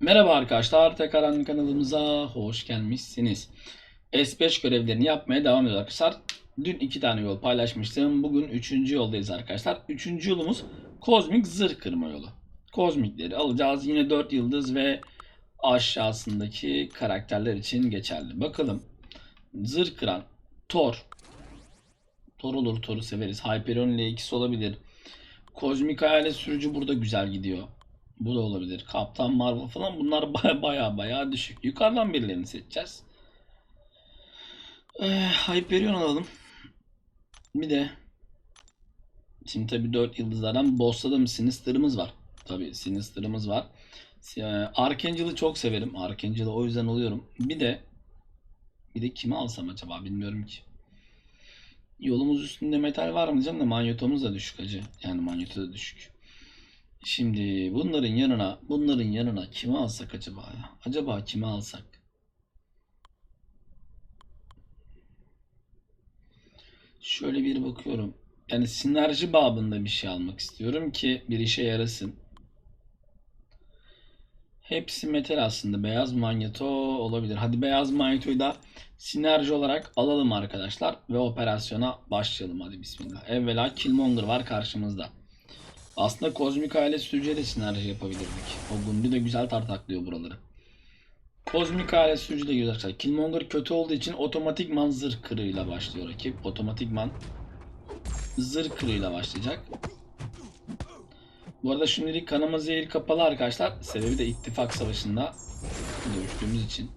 Merhaba arkadaşlar, tekrar kanalımıza hoş gelmişsiniz. S5 görevlerini yapmaya devam ediyoruz arkadaşlar. Dün iki tane yol paylaşmıştım. Bugün üçüncü yoldayız arkadaşlar. Üçüncü yolumuz kozmik zırh kırma yolu. Kozmikleri alacağız. Yine 4 yıldız ve aşağısındaki karakterler için geçerli. Bakalım. Zırh kıran Thor. Thor olur, Thor'u severiz. Hyperion ile ikisi olabilir. Kozmik hayalet sürücü burada güzel gidiyor. Bu da olabilir. Kaptan Marvel falan bunlar baya baya baya düşük. Yukarıdan birilerini seçeceğiz. Ee, Hyperion alalım. Bir de şimdi tabii 4 yıldızlardan boss'ta da Sinister'ımız var. Tabii Sinister'ımız var. Ee, Archangel'ı çok severim. Archangel'ı o yüzden alıyorum. Bir de bir de kimi alsam acaba bilmiyorum ki. Yolumuz üstünde metal var mı diyeceğim de manyetomuz da düşük acı. Yani manyeto da düşük. Şimdi bunların yanına bunların yanına kimi alsak acaba ya? Acaba kimi alsak? Şöyle bir bakıyorum. Yani sinerji babında bir şey almak istiyorum ki bir işe yarasın. Hepsi metal aslında. Beyaz manyeto olabilir. Hadi beyaz manyetoyu da sinerji olarak alalım arkadaşlar ve operasyona başlayalım. Hadi bismillah. Evvela Killmonger var karşımızda. Aslında kozmik aile sürücüye de sinerji yapabilirdik. O Gundi de güzel tartaklıyor buraları. Kozmik aile sürücü de güzel arkadaşlar. Killmonger kötü olduğu için otomatikman zırh kırığıyla başlıyor rakip. Otomatikman zırh kırığıyla başlayacak. Bu arada şimdilik kanama zehir kapalı arkadaşlar. Sebebi de ittifak savaşında dövüştüğümüz için.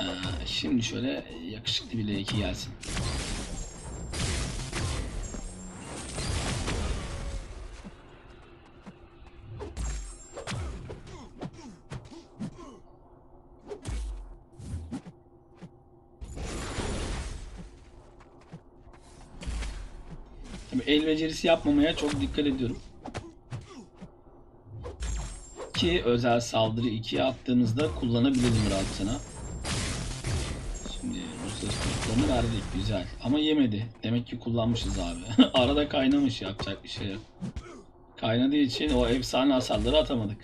Ee, şimdi şöyle yakışıklı bir L2 gelsin. El becerisi yapmamaya çok dikkat ediyorum. Ki özel saldırı 2'ye attığımızda kullanabilirim rahatına. Şimdi Rusya çocuklarını verdik güzel. Ama yemedi. Demek ki kullanmışız abi. Arada kaynamış yapacak bir şey. Kaynadığı için o efsane hasarları atamadık.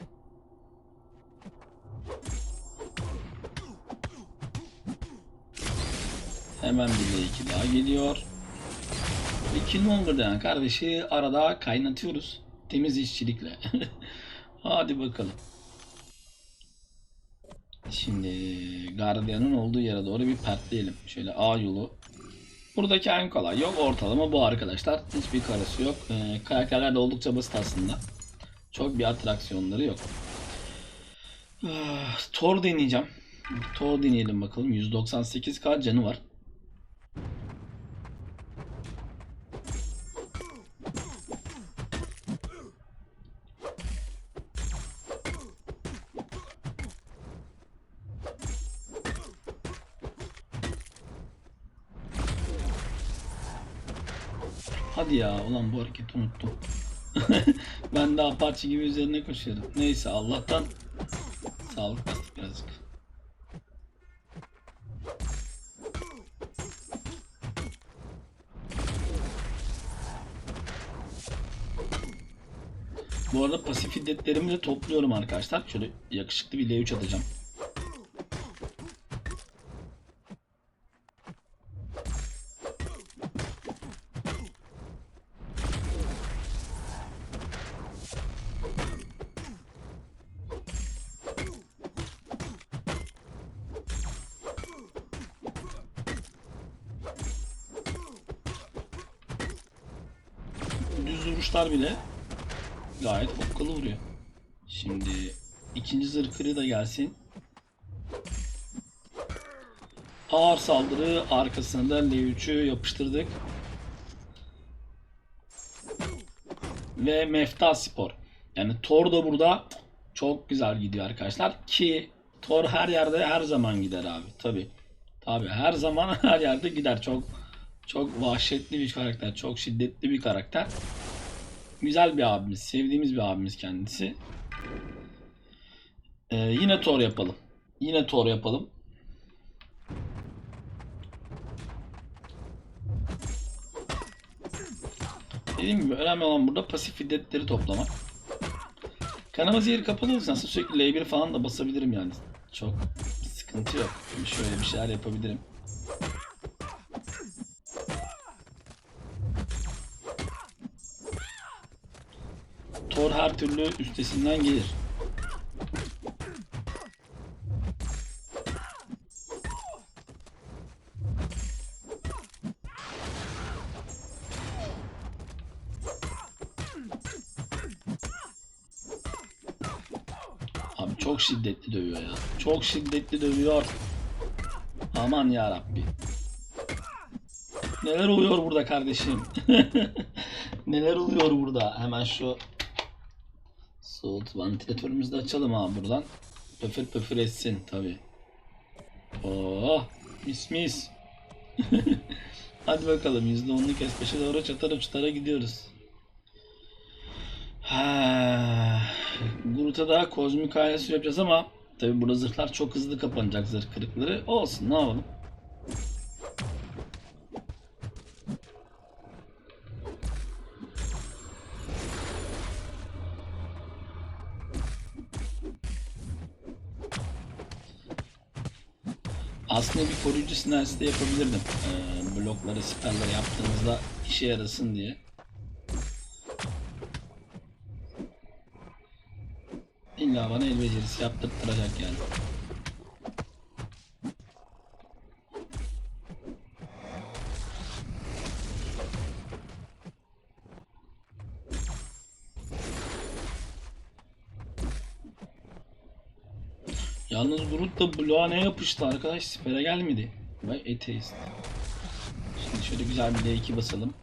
Hemen bir de 2 daha geliyor. Bir Killmonger'da yani kardeşi arada kaynatıyoruz. Temiz işçilikle. Hadi bakalım. Şimdi gardiyanın olduğu yere doğru bir pertleyelim. Şöyle A yolu. Buradaki en kolay yol ortalama bu arkadaşlar. Hiçbir karası yok. Ee, karakterler de oldukça basit aslında. Çok bir atraksiyonları yok. Ah, Thor deneyeceğim. Thor deneyelim bakalım. 198k canı var. Hadi ya ulan bu hareketi unuttum. ben de Apache gibi üzerine koşuyordum. Neyse Allah'tan sağlık bastık birazcık. Bu arada pasif hiddetlerimi de topluyorum arkadaşlar. Şöyle yakışıklı bir L3 atacağım. Vuruşlar bile gayet okkalı vuruyor. Şimdi ikinci zırh da gelsin. Ağır saldırı arkasında L3'ü yapıştırdık. Ve Mefta Spor. Yani Thor da burada çok güzel gidiyor arkadaşlar. Ki Thor her yerde her zaman gider abi. Tabi. Tabi her zaman her yerde gider. Çok çok vahşetli bir karakter. Çok şiddetli bir karakter. Güzel bir abimiz. Sevdiğimiz bir abimiz kendisi. Ee, yine Thor yapalım. Yine Thor yapalım. Dediğim gibi önemli olan burada pasif hiddetleri toplamak. Kanama zehir kapalı olursa sürekli L1 falan da basabilirim yani. Çok sıkıntı yok. Şöyle bir şeyler yapabilirim. Türlü üstesinden gelir. Abi çok şiddetli dövüyor ya. Çok şiddetli dövüyor. Aman ya Rabbi. Neler oluyor burada kardeşim? Neler oluyor burada? Hemen şu soğut ventilatörümüzü de açalım abi buradan. Pöfür pöfür etsin tabi. Oh mis mis. Hadi bakalım %10'luk S5'e doğru çatara çatara gidiyoruz. Ha, Groot'a da kozmik ailesi yapacağız ama tabi burada zırhlar çok hızlı kapanacak zırh kırıkları. Olsun ne yapalım. Aslında bir koruyucu sinerjisi de yapabilirdim. Ee, blokları, siperleri yaptığınızda işe yarasın diye. İlla bana el becerisi yaptırtıracak yani. Yalnız Groot da bloğa ne yapıştı arkadaş sipere gelmedi. Vay ateist. Şimdi şöyle güzel bir D2 basalım.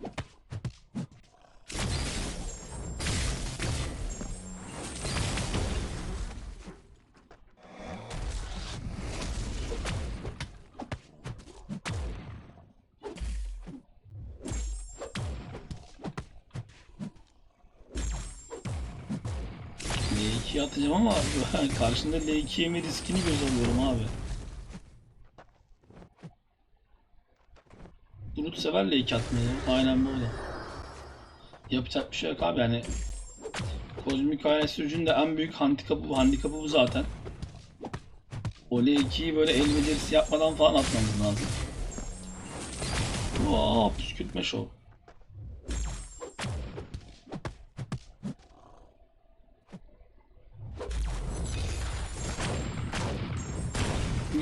Ama karşında L2 yeme riskini göz alıyorum abi. Groot sever L2 atmayı. Aynen böyle. Yapacak bir şey yok abi yani. Kozmik aile sürücünün de en büyük handikapı bu. Handikapı bu zaten. O L2'yi böyle el becerisi yapmadan falan atmamız lazım. Oo, püskürtme şov.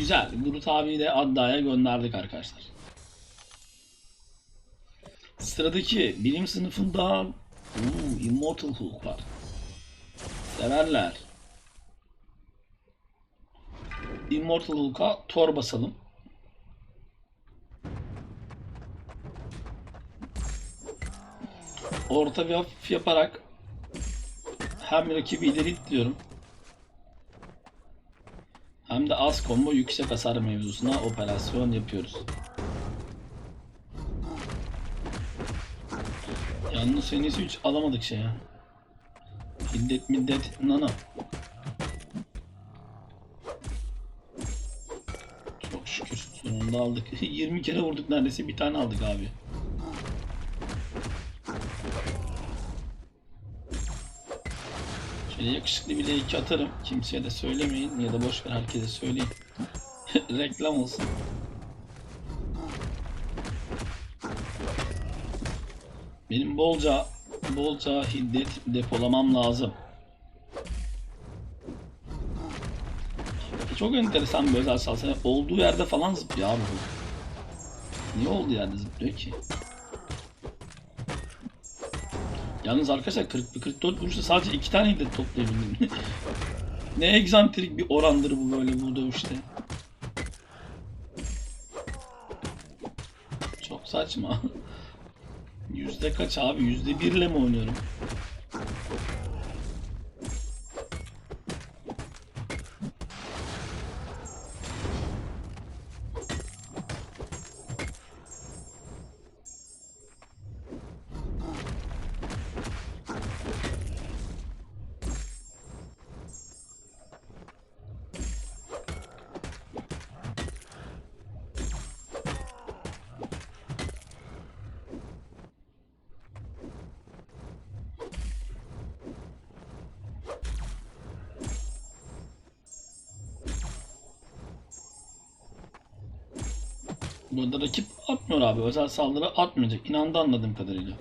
Güzel. Groot abiyi de Adda'ya gönderdik arkadaşlar. Sıradaki bilim sınıfında Uuu, Immortal Hulk var. Severler. Immortal Hulk'a Thor basalım. Orta bir hafif yaparak hem rakibi ileri ittiriyorum hem de az combo yüksek hasar mevzusuna operasyon yapıyoruz. Yalnız senesi 3 alamadık şey ya. Hiddet middet nana. Çok şükür sonunda aldık. 20 kere vurduk neredeyse bir tane aldık abi. Yakışıklı bir L2 atarım. Kimseye de söylemeyin ya da boş ver herkese söyleyin. Reklam olsun. Benim bolca bolca hiddet depolamam lazım. Çok enteresan bir özel salsa. Olduğu yerde falan zıplıyor abi bu. Niye olduğu yerde zıplıyor ki? Yalnız arkadaşlar 40 44 vuruşta sadece 2 tane hiddet toplayabildim. ne egzantrik bir orandır bu böyle bu dövüşte. Çok saçma. Yüzde kaç abi? Yüzde birle mi oynuyorum? Burada rakip atmıyor abi. Özel saldırı atmayacak. İnandı anladığım kadarıyla.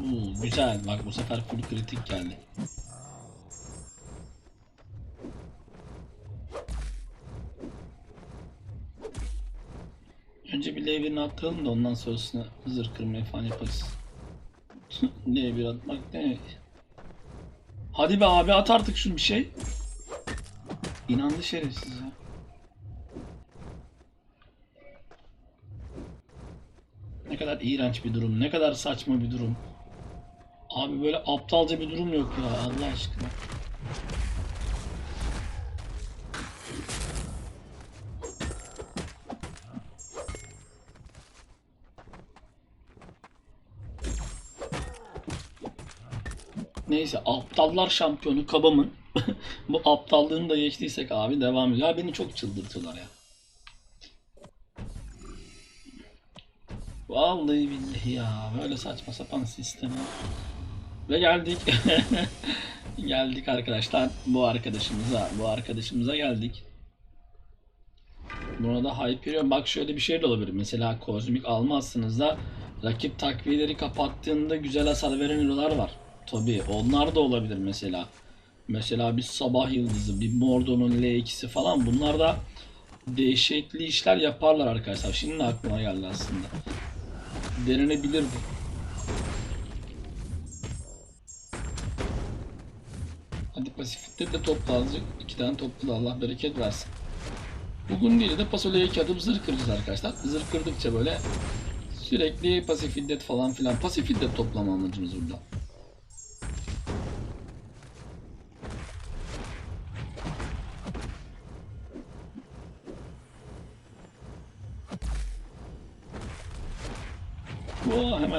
Oo, güzel. Bak bu sefer full kritik geldi. Önce bir L1'ini attıralım da ondan sonrasını zırh kırmayı falan yaparız. L1 atmak ne? Hadi be abi at artık şunu bir şey. İnandı şerefsiz ya. Ne kadar iğrenç bir durum, ne kadar saçma bir durum. Abi böyle aptalca bir durum yok ya Allah aşkına. Neyse aptallar şampiyonu Kabam'ın bu aptallığını da geçtiysek abi devam ediyor. Ya beni çok çıldırtıyorlar ya. Vallahi billahi ya böyle saçma sapan sistem. Ve geldik. geldik arkadaşlar bu arkadaşımıza. Bu arkadaşımıza geldik. Buna da Hyperion. Bak şöyle bir şey de olabilir. Mesela kozmik almazsınız da rakip takviyeleri kapattığında güzel hasar veren var. Tabii onlar da olabilir mesela. Mesela bir sabah yıldızı, bir Mordo'nun L2'si falan bunlar da dehşetli işler yaparlar arkadaşlar. Şimdi aklıma geldi aslında. Denenebilirdi. Hadi pasifikte de topla azıcık. İki tane toplu da Allah bereket versin. Bugün değil de Pasola'ya iki adım zırh kıracağız arkadaşlar. Zırh kırdıkça böyle sürekli pasif iddet falan filan. Pasif iddet toplama amacımız burada.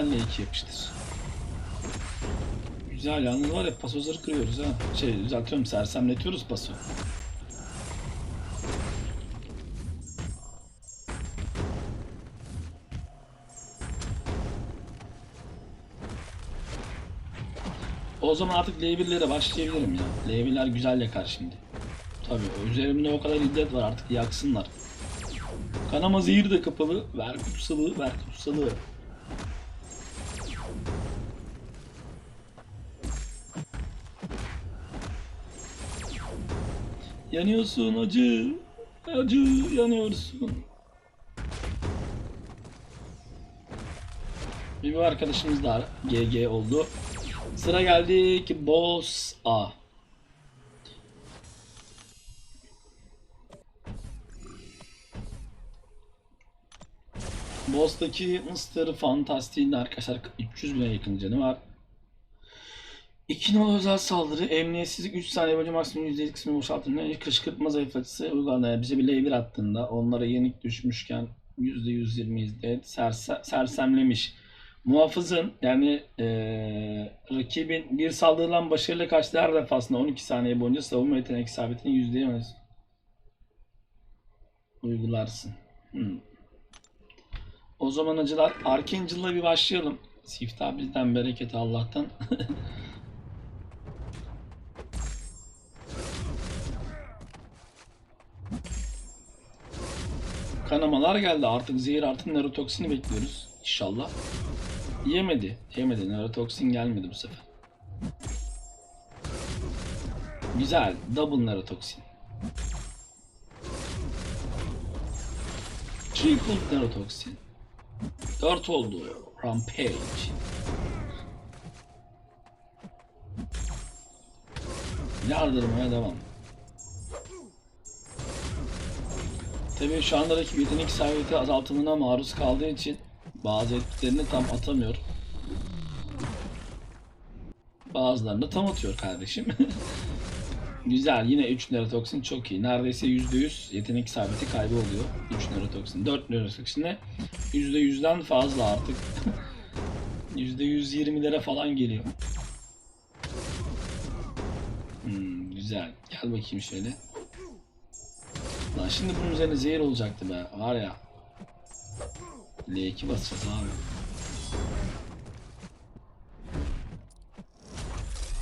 Hemen L2 yapıştır. Güzel yalnız var ya paso zırh kırıyoruz ha. Şey düzeltiyorum sersemletiyoruz paso. O zaman artık L1'lere başlayabilirim ya. L1'ler güzel yakar şimdi. Tabii üzerimde o kadar iddet var artık yaksınlar. Kanama zehir de kapalı. Ver kutsalı, ver kutsalı. Yanıyorsun acı. Acı yanıyorsun. Bir arkadaşımız daha GG oldu. Sıra geldi ki Boss A. Boss'taki Mr. Fantastic'in arkadaşlar 300 bine yakın canı var. 2 nolu özel saldırı, emniyetsizlik 3 saniye boyunca maksimum %7 kısmını boşaltın. Kışkırtma zayıflatıcısı uygulanıyor. Bize bir L1 attığında onlara yenik düşmüşken %120 izdet serse, sersemlemiş. Muhafızın yani eee rakibin bir saldırılan başarıyla kaçtığı her defasında 12 saniye boyunca savunma yetenek isabetini %20 uygularsın. Hmm. O zaman acılar Archangel'la bir başlayalım. Siftah bizden bereket Allah'tan. Kanamalar geldi. Artık zehir artık nörotoksini bekliyoruz. İnşallah. Yemedi. Yemedi. Nörotoksin gelmedi bu sefer. Güzel. Double nörotoksin. Triple nörotoksin. 4 oldu. Rampage. Yardırmaya devam. Tabii şu anda rakip yetenek isabeti azaltımına maruz kaldığı için bazı etkilerini tam atamıyor. Bazılarını tam atıyor kardeşim. Güzel yine 3 nörotoksin çok iyi. Neredeyse %100 yetenek isabeti kaybı oluyor. 3 nörotoksin. 4 nörotoksinle %100'den fazla artık. %120'lere falan geliyor. Hmm, güzel. Gel bakayım şöyle. Lan şimdi bunun üzerine zehir olacaktı be. Var ya. L2 basacağız abi.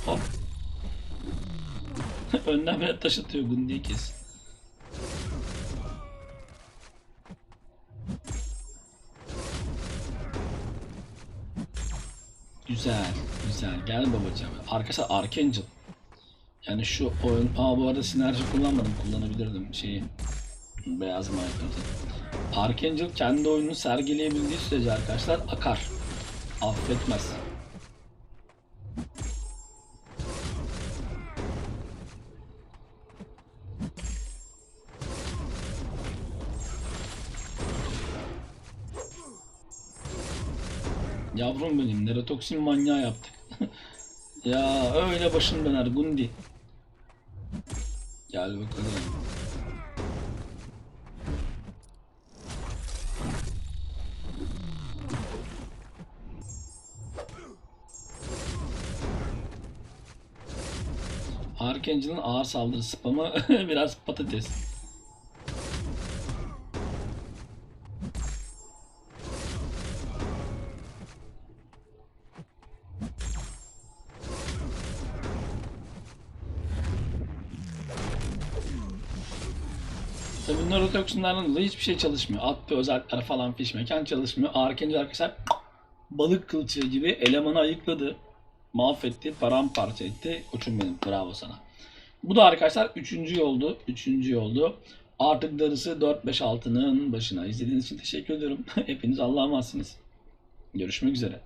Hop. Önden bile taş atıyor Gundi'yi kes. Güzel, güzel. Gel babacığım. Arkadaşlar Archangel. Yani şu oyun... Aa bu arada sinerji kullanmadım. Kullanabilirdim şeyi. Beyaz Minecraft'ı. Archangel kendi oyununu sergileyebildiği sürece arkadaşlar akar. Affetmez. Yavrum benim nerotoksin manyağı yaptık. ya öyle başın döner Gundi. Gel bakalım. Arkangel'ın ağır saldırı spamı biraz patates. Tabii nörotoksinlerden dolayı hiçbir şey çalışmıyor. At ve özellikler falan fiş mekan çalışmıyor. Arkancı arkadaşlar balık kılçığı gibi elemanı ayıkladı. Mahvetti, paramparça etti. Koçum benim, bravo sana. Bu da arkadaşlar üçüncü oldu. Üçüncü oldu. Artık darısı 4-5-6'nın başına. İzlediğiniz için teşekkür ediyorum. Hepiniz Allah'a emanetsiniz. Görüşmek üzere.